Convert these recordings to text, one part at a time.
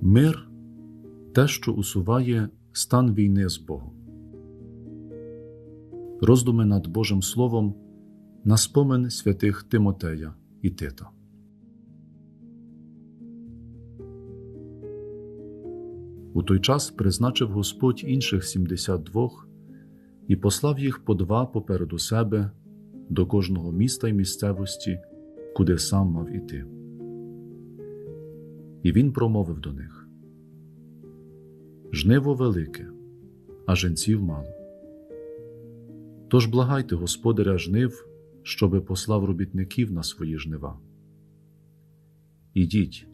Мир те, що усуває стан війни з Богом. Роздуми над Божим Словом на спомин святих Тимотея і Тита. У той час призначив Господь інших 72 і послав їх по два попереду себе до кожного міста й місцевості, куди сам мав іти. І він промовив до них: Жниво велике, а женців мало. Тож благайте господаря жнив, щоби послав робітників на свої жнива. Ідіть,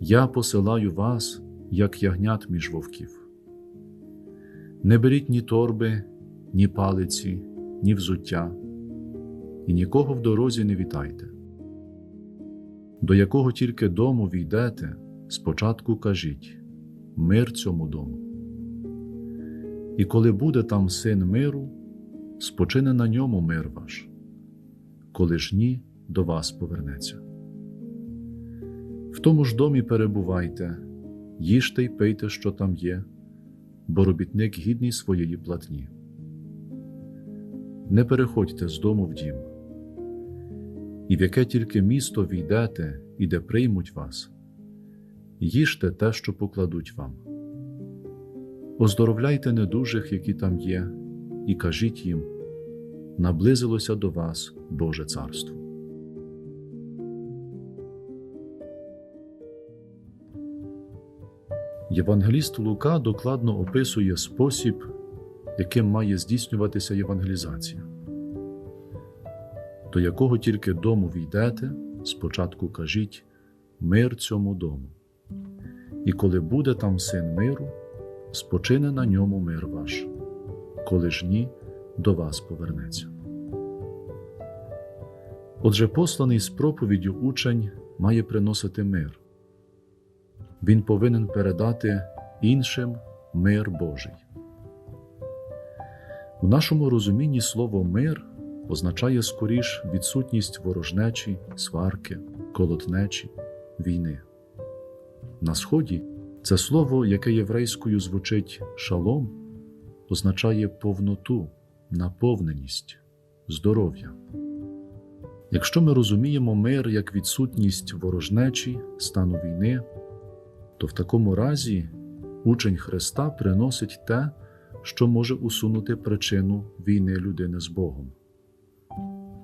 я посилаю вас, як ягнят між вовків. Не беріть ні торби, ні палиці, ні взуття, і нікого в дорозі не вітайте. До якого тільки дому війдете, спочатку кажіть мир цьому дому. І коли буде там син миру, спочине на ньому мир ваш, коли ж ні, до вас повернеться. В тому ж домі перебувайте, їжте й пийте, що там є, бо робітник гідний своєї платні. Не переходьте з дому в дім, і в яке тільки місто війдете і де приймуть вас, їжте те, що покладуть вам. Оздоровляйте недужих, які там є, і кажіть їм наблизилося до вас Боже Царство. Євангеліст Лука докладно описує спосіб, яким має здійснюватися євангелізація. До якого тільки дому війдете, спочатку кажіть мир цьому дому, і коли буде там син миру, спочине на ньому мир ваш, коли ж ні, до вас повернеться. Отже, посланий з проповіддю учень має приносити мир. Він повинен передати іншим мир Божий. У нашому розумінні слово мир означає скоріш відсутність ворожнечі, сварки, колотнечі, війни. На Сході це слово, яке єврейською звучить шалом, означає повноту, наповненість, здоров'я. Якщо ми розуміємо мир як відсутність ворожнечі, стану війни, то в такому разі учень Христа приносить те, що може усунути причину війни людини з Богом.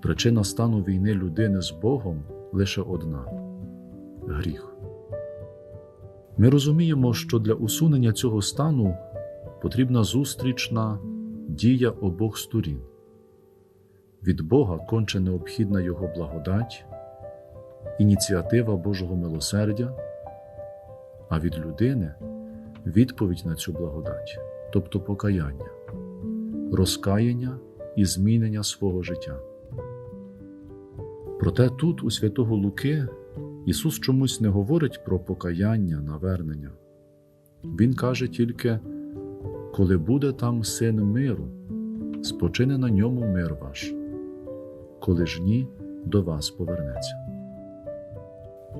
Причина стану війни людини з Богом лише одна гріх. Ми розуміємо, що для усунення цього стану потрібна зустрічна дія обох сторін. Від Бога конче необхідна Його благодать, ініціатива Божого милосердя, а від людини відповідь на цю благодать, тобто покаяння, розкаяння і змінення свого життя. Проте тут, у святого Луки, Ісус чомусь не говорить про покаяння, навернення. Він каже тільки, коли буде там син миру, спочине на ньому мир ваш, коли ж ні, до вас повернеться.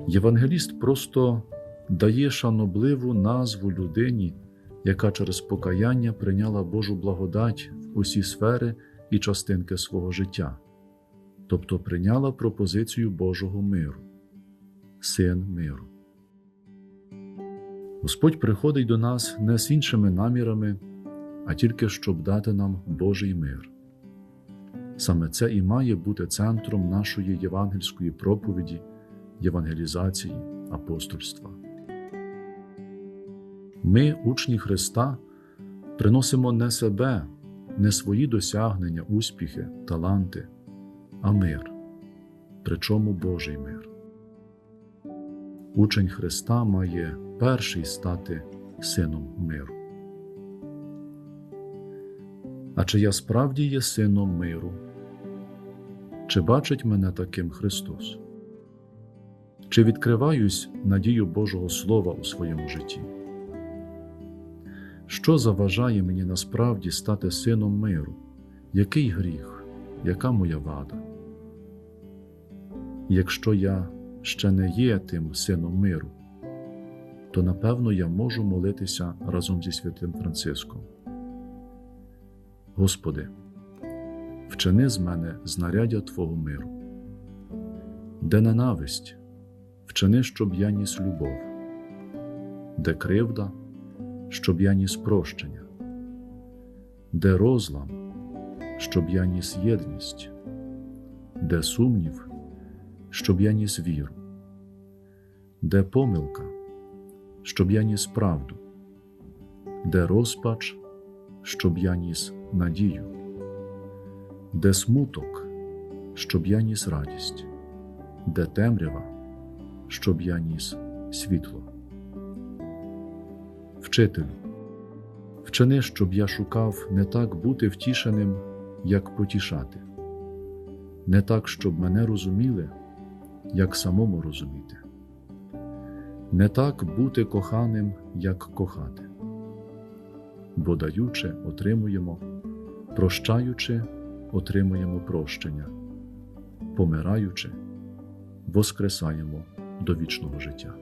Євангеліст просто дає шанобливу назву людині, яка через покаяння прийняла Божу благодать в усі сфери і частинки свого життя, тобто прийняла пропозицію Божого миру, син миру. Господь приходить до нас не з іншими намірами, а тільки щоб дати нам Божий мир. Саме це і має бути центром нашої євангельської проповіді, євангелізації, апостольства. Ми, учні Христа, приносимо не себе, не свої досягнення, успіхи, таланти, а мир, причому Божий мир. Учень Христа має перший стати сином миру. А чи я справді є сином миру? Чи бачить мене таким Христос? Чи відкриваюсь надію Божого Слова у своєму житті? Що заважає мені насправді стати сином миру? Який гріх, яка моя вада? Якщо я ще не є тим сином миру, то напевно я можу молитися разом зі святим Франциском. Господи, вчини з мене знаряддя Твого миру, де ненависть, вчини, щоб я ніс любов, де кривда, щоб я ніс прощення, де розлам, щоб я ніс єдність, де сумнів, щоб я ніс віру, де помилка, щоб я ніс правду, де розпач, щоб я ніс надію, де смуток, щоб я ніс радість, де темрява, щоб я ніс світло. Вчителю, вчини, щоб я шукав не так бути втішеним, як потішати, не так, щоб мене розуміли, як самому розуміти, не так бути коханим, як кохати, бо даючи, отримуємо, прощаючи, отримуємо прощення, помираючи, воскресаємо до вічного життя.